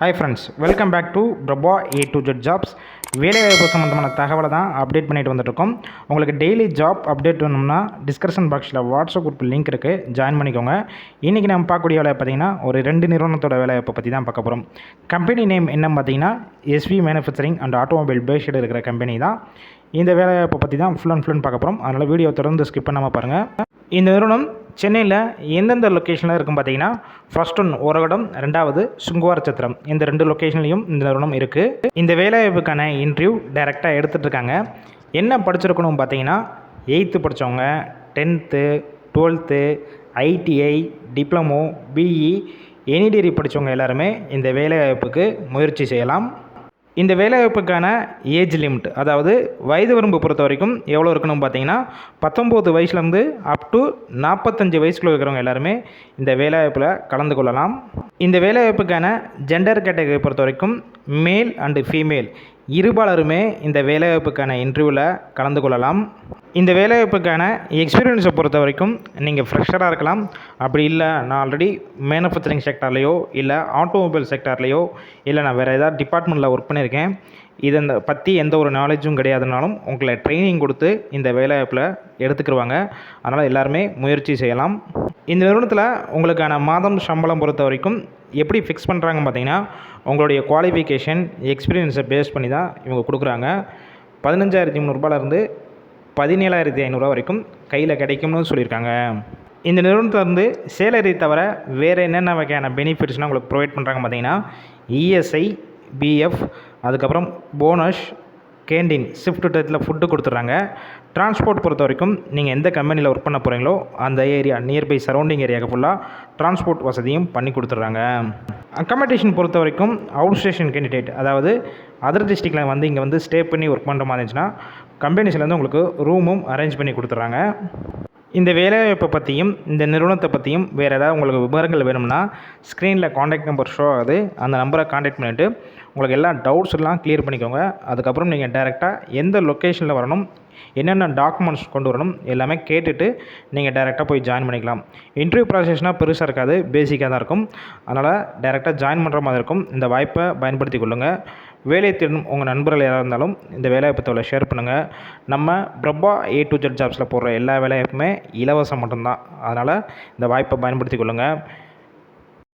Hi friends welcome back to Prabha A to Z jobs வேலைவாய்ப்பு சம்மந்தமான தகவலை தான் அப்டேட் பண்ணிட்டு வந்துட்டுருக்கோம். உங்களுக்கு டெய்லி ஜாப் அப்டேட் வேணும்னா டிஸ்கிரிப்ஷன் பாக்ஸில் வாட்ஸ்அப் குரூப் லிங்க் இருக்குது ஜாயின் பண்ணிக்கோங்க. இன்றைக்கி நம்ம பார்க்கக்கூடிய வேலை பார்த்தீங்கன்னா ஒரு ரெண்டு நிறுவனத்தோட வேலைவாய்ப்பை பற்றி தான் பார்க்க போகிறோம் கம்பெனி நேம் என்னன்னு பார்த்தீங்கன்னா SV manufacturing and automobile based இருக்கிற கம்பெனி தான். இந்த வேலைவாய்ப்பை பற்றி தான் ஃபுல் அண்ட் ஃபுல் பார்க்க போகிறோம் அதனால் வீடியோ தொடர்ந்து ஸ்கிப் பண்ணாமல் பாருங்கள் இந்த நிறுவனம் சென்னையில் எந்தெந்த லொக்கேஷனில் இருக்கும் பார்த்தீங்கன்னா ஃபர்ஸ்ட் ஒன் ஓரகடம் ரெண்டாவது சுங்குவார் சத்திரம் இந்த ரெண்டு லொக்கேஷன்லையும் இந்த நிறுவனம் இருக்குது இந்த வேலைவாய்ப்புக்கான இன்டர்வியூ டைரெக்டாக எடுத்துகிட்டு இருக்காங்க. என்ன படிச்சிருக்கணும் பார்த்தீங்கன்னா எயித்து படித்தவங்க tenth twelfth ITI diploma BE any degree படித்தவங்க எல்லாருமே இந்த வேலைவாய்ப்புக்கு முயற்சி செய்யலாம். இந்த வேலைவாய்ப்புக்கான ஏஜ் லிமிட் அதாவது வயது வரம்பு பொறுத்த வரைக்கும் எவ்வளோ இருக்கணும் பார்த்தீங்கன்னா பத்தொம்போது வயசுலேருந்து அப் டு நாற்பத்தஞ்சு வயசுக்குள்ள இருக்கிறவங்க எல்லாருமே இந்த வேலைவாய்ப்பில் கலந்து கொள்ளலாம். இந்த வேலைவாய்ப்புக்கான ஜெண்டர் கேட்டகரி பொறுத்த வரைக்கும் மேல் அண்டு ஃபீமேல் இருபாலருமே இந்த வேலைவாய்ப்புக்கான இன்டர்வியூவில் கலந்து கொள்ளலாம். இந்த வேலைவாய்ப்புக்கான எக்ஸ்பீரியன்ஸை பொறுத்த வரைக்கும் நீங்கள் ஃப்ரெஷராக இருக்கலாம். அப்படி இல்லை நான் ஆல்ரெடி மேனுஃபேக்சரிங் செக்டார்லேயோ இல்லை ஆட்டோமொபைல் செக்டார்லேயோ இல்லை நான் வேறு ஏதாவது டிபார்ட்மெண்ட்டில் ஒர்க் பண்ணியிருக்கேன். இதை பற்றி எந்த ஒரு நாலேஜும் கிடையாதுனாலும் உங்களை ட்ரைனிங் கொடுத்து இந்த வேலைவாய்ப்பில் எடுத்துக்கிடுவாங்க அதனால் எல்லாருமே முயற்சி செய்யலாம். இந்த நிறுவனத்தில் உங்களுக்கான மாதம் சம்பளம் பொறுத்த வரைக்கும் எப்படி ஃபிக்ஸ் பண்ணுறாங்க பார்த்தீங்கன்னா உங்களுடைய குவாலிஃபிகேஷன் எக்ஸ்பீரியன்ஸை பேஸ் பண்ணி தான் இவங்க கொடுக்குறாங்க. பதினஞ்சாயிரத்தி முந்நூறுபாலேருந்து பதினேழாயிரத்தி ஐநூறுரூவா வரைக்கும் கையில் கிடைக்கும்னு சொல்லியிருக்காங்க. இந்த நிறுவனத்திலேருந்து சேலரி தவிர வேறு என்னென்ன வகையான பெனிஃபிட்ஸ்னால் உங்களுக்கு ப்ரொவைட் பண்ணுறாங்க பார்த்தீங்கன்னா இஎஸ்ஐ பிஎஃப் அதுக்கப்புறம் போனஸ் கேண்டீன் ஷிஃப்ட் டயத்தில் ஃபுட்டு கொடுத்துட்றாங்க. டிரான்ஸ்போர்ட் பொறுத்த வரைக்கும் நீங்கள் எந்த கம்பெனியில் ஒர்க் பண்ண போகிறீங்களோ அந்த ஏரியா நியர்பை சரௌண்டிங் ஏரியாவுக்கு ஃபுல்லாக டிரான்ஸ்போர்ட் வசதியும் பண்ணி கொடுத்துட்றாங்க. அக்கமடேஷன் பொறுத்த வரைக்கும் அவுட் ஸ்டேஷன் கேண்டிடேட் அதாவது அதர் டிஸ்ட்ரிக்டில் வந்து இங்கே வந்து ஸ்டே பண்ணி ஒர்க் பண்ணுற மாதிரி இருந்துச்சுன்னா கம்பெனிஸ்லேருந்து உங்களுக்கு ரூமும் அரேஞ்ச் பண்ணி கொடுத்துட்றாங்க. இந்த வேலைவாய்ப்பை பற்றியும் இந்த நிறுவனத்தை பற்றியும் வேறு ஏதாவது உங்களுக்கு விவரங்கள் வேணும்னா ஸ்க்ரீனில் காண்டாக்ட் நம்பர் ஷோ ஆகுது. அந்த நம்பரை காண்டாக்ட் பண்ணிவிட்டு உங்களுக்கு எல்லா டவுட்ஸ் எல்லாம் கிளியர் பண்ணிக்கோங்க. அதுக்கப்புறம் நீங்கள் டேரெக்டாக எந்த லொக்கேஷனில் வரணும் என்னென்ன டாக்குமெண்ட்ஸ் கொண்டு வரணும் எல்லாமே கேட்டுட்டு நீங்கள் டேரெக்டாக போய் ஜாயின் பண்ணிக்கலாம். இன்டர்வியூ ப்ராசஸ்னால் பெருசாக இருக்காது பேசிக்காக தான் இருக்கும். அதனால் டேரெக்டாக ஜாயின் பண்ணுற மாதிரி இருக்கும். இந்த வாய்ப்பை பயன்படுத்தி கொள்ளுங்கள் வேலை தேடும் உங்கள் நண்பர்கள் யாராக இருந்தாலும் இந்த வேலைவாய்ப்பை ஷேர் பண்ணுங்கள் நம்ம பிரபா ஏ டு ஜெட் ஜாப்ஸில் போடுற எல்லா வேலைவாய்ப்புமே இலவசம் மட்டும்தான். அதனால் இந்த வாய்ப்பை பயன்படுத்தி கொள்ளுங்கள்